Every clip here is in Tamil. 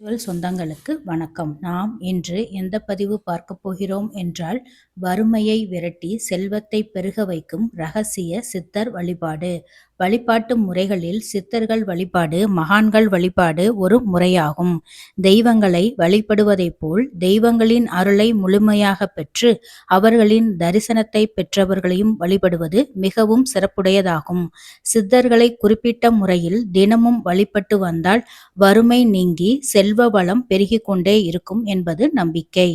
சொந்தங்களுக்கு வணக்கம். நாம் இன்று எந்த பதிவு பார்க்க போகிறோம் என்றால் வறுமையை விரட்டி செல்வத்தை பெருக வைக்கும் ரகசிய சித்தர் வழிபாடு. வழிபாட்டு முறைகளில் சித்தர்கள் வழிபாடு மகான்கள் வழிபாடு ஒரு முறையாகும். தெய்வங்களை வழிபடுவதைப் போல் தெய்வங்களின் அருளை முழுமையாக பெற்று அவர்களின் தரிசனத்தை பெற்றவர்களையும் வழிபடுவது மிகவும் சிறப்புடையதாகும். சித்தர்களை குறிப்பிட்ட முறையில் தினமும் வழிபட்டு வந்தால் வறுமை நீங்கி செல்வ வளம் பெருகிக் கொண்டே இருக்கும் என்பது நம்பிக்கை.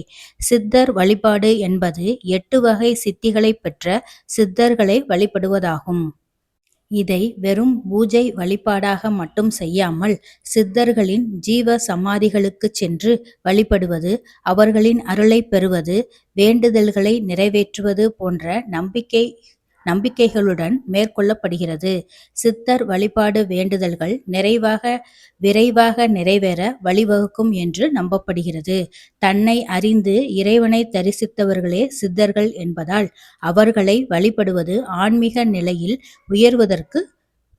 சித்தர் வழிபாடு என்பது எட்டு வகை சித்திகளை பெற்ற சித்தர்களை வழிபடுவதாகும். இதை வெறும் பூஜை வழிபாடாக மட்டும் செய்யாமல் சித்தர்களின் ஜீவ சமாதிகளுக்கு சென்று வழிபடுவது அவர்களின் அருளை பெறுவது வேண்டுதல்களை நிறைவேற்றுவது போன்ற நம்பிக்கை நம்பிக்கைகளுடன் மேற்கொள்ளப்படுகிறது. சித்தர் வழிபாடு வேண்டுதல்கள் நிறைவாக விரைவாக நிறைவேற வழிவகுக்கும் என்று நம்பப்படுகிறது. தன்னை அறிந்து இறைவனை தரிசித்தவர்களே சித்தர்கள் என்பதால் அவர்களை வழிபடுவது ஆன்மீக நிலையில் உயர்வதற்கு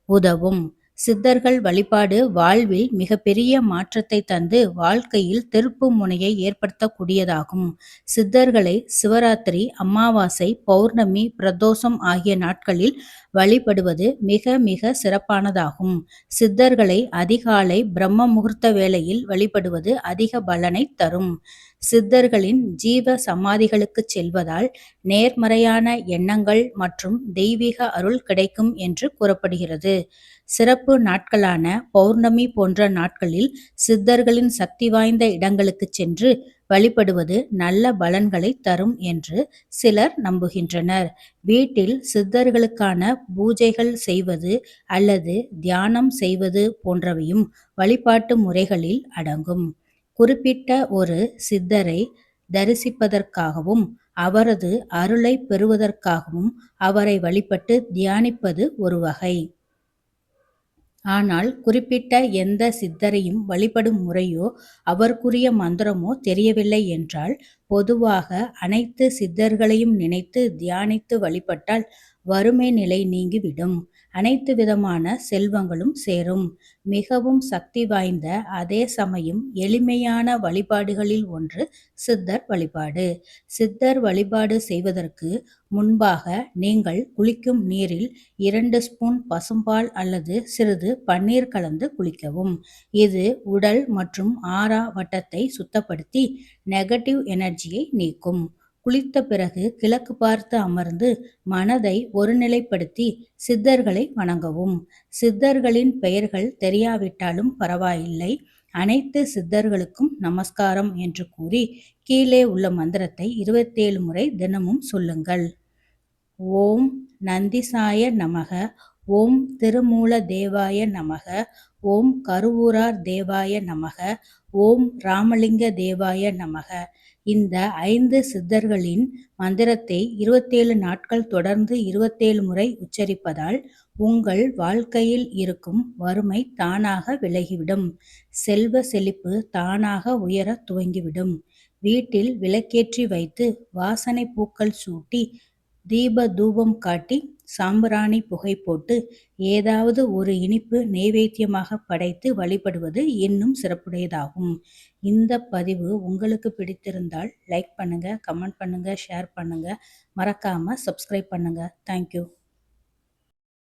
உதவும். சித்தர்கள் வழிபாடு வாழ்வில் மிகப்பெரிய மாற்றத்தை தந்து வாழ்க்கையில் திருப்பு முனையை ஏற்படுத்தக்கூடியதாகும். சித்தர்களை சிவராத்திரி அமாவாசை பௌர்ணமி பிரதோஷம் ஆகிய நாட்களில் வழிபடுவது மிக மிக சிறப்பானதாகும். சித்தர்களை அதிகாலை பிரம்ம முகூர்த்த வேளையில் வழிபடுவது அதிக பலனை தரும். சித்தர்களின் ஜீவ சமாதிகளுக்கு செல்வதால் நேர்மறையான எண்ணங்கள் மற்றும் தெய்வீக அருள் கிடைக்கும் என்று கூறப்படுகிறது. சிறப்பு நாட்களான பௌர்ணமி போன்ற நாட்களில் சித்தர்களின் சக்தி வாய்ந்த இடங்களுக்கு சென்று வழிபடுவது நல்ல பலன்களை தரும் என்று சிலர் நம்புகின்றனர். வீட்டில் சித்தர்களுக்கான பூஜைகள் செய்வது அல்லது தியானம் செய்வது போன்றவையும் வழிபாட்டு முறைகளில் அடங்கும். குறிப்பிட்ட ஒரு சித்தரை தரிசிப்பதற்காகவும் அவரது அருளை பெறுவதற்காகவும் அவரை வழிபட்டு தியானிப்பது ஒரு வகை. ஆனால் குறிப்பிட்ட எந்த சித்தரையும் வழிபடும் முறையோ அவருக்குரிய மந்திரமோ தெரியவில்லை என்றால் பொதுவாக அனைத்து சித்தர்களையும் நினைத்து தியானித்து வழிபட்டால் வறுமை நிலை நீங்கிவிடும். அனைத்து விதமான செல்வங்களும் சேரும். மிகவும் சக்தி வாய்ந்த அதே சமயம் எளிமையான வழிபாடுகளில் ஒன்று சித்தர் வழிபாடு. சித்தர் வழிபாடு செய்வதற்கு முன்பாக நீங்கள் குளிக்கும் நீரில் இரண்டு ஸ்பூன் பசும்பால் அல்லது சிறிது பன்னீர் கலந்து குளிக்கவும். இது உடல் மற்றும் ஆறா வட்டத்தை சுத்தப்படுத்தி நெகட்டிவ் எனர்ஜியை நீக்கும். குளித்த பிறகு கிழக்கு பார்த்து அமர்ந்து மனதை ஒருநிலைப்படுத்தி சித்தர்களை வணங்கவும். சித்தர்களின் பெயர்கள் தெரியாவிட்டாலும் பரவாயில்லை. அனைத்து சித்தர்களுக்கும் நமஸ்காரம் என்று கூறி கீழே உள்ள மந்திரத்தை இருபத்தேழு முறை தினமும் சொல்லுங்கள். ஓம் நந்திசாய நமக. ஓம் திருமூல தேவாய நமக. ஓம் கருவூரார் தேவாய நமக. ஓம் ராமலிங்க தேவாய நமக. இந்த ஐந்து சித்தர்களின் மந்திரத்தை இருபத்தேழு நாட்கள் தொடர்ந்து இருபத்தேழு முறை உச்சரிப்பதால் உங்கள் வாழ்க்கையில் இருக்கும் வறுமை தானாக விலகிவிடும். செல்வ செழிப்பு தானாக உயர துவங்கிவிடும். வீட்டில் விளக்கேற்றி வைத்து வாசனை பூக்கள் சூட்டி தீப தூபம் காட்டி சாம்பிராணி புகை போட்டு ஏதாவது ஒரு இனிப்பு நெய்வேத்தியமாக படைத்து வழிபடுவது இன்னும் சிறப்புடையதாகும். இந்த பதிவு உங்களுக்கு பிடித்திருந்தால் லைக் பண்ணுங்கள் கமெண்ட் பண்ணுங்கள் ஷேர் பண்ணுங்கள் மறக்காமல் சப்ஸ்கிரைப் பண்ணுங்கள் தேங்க்யூ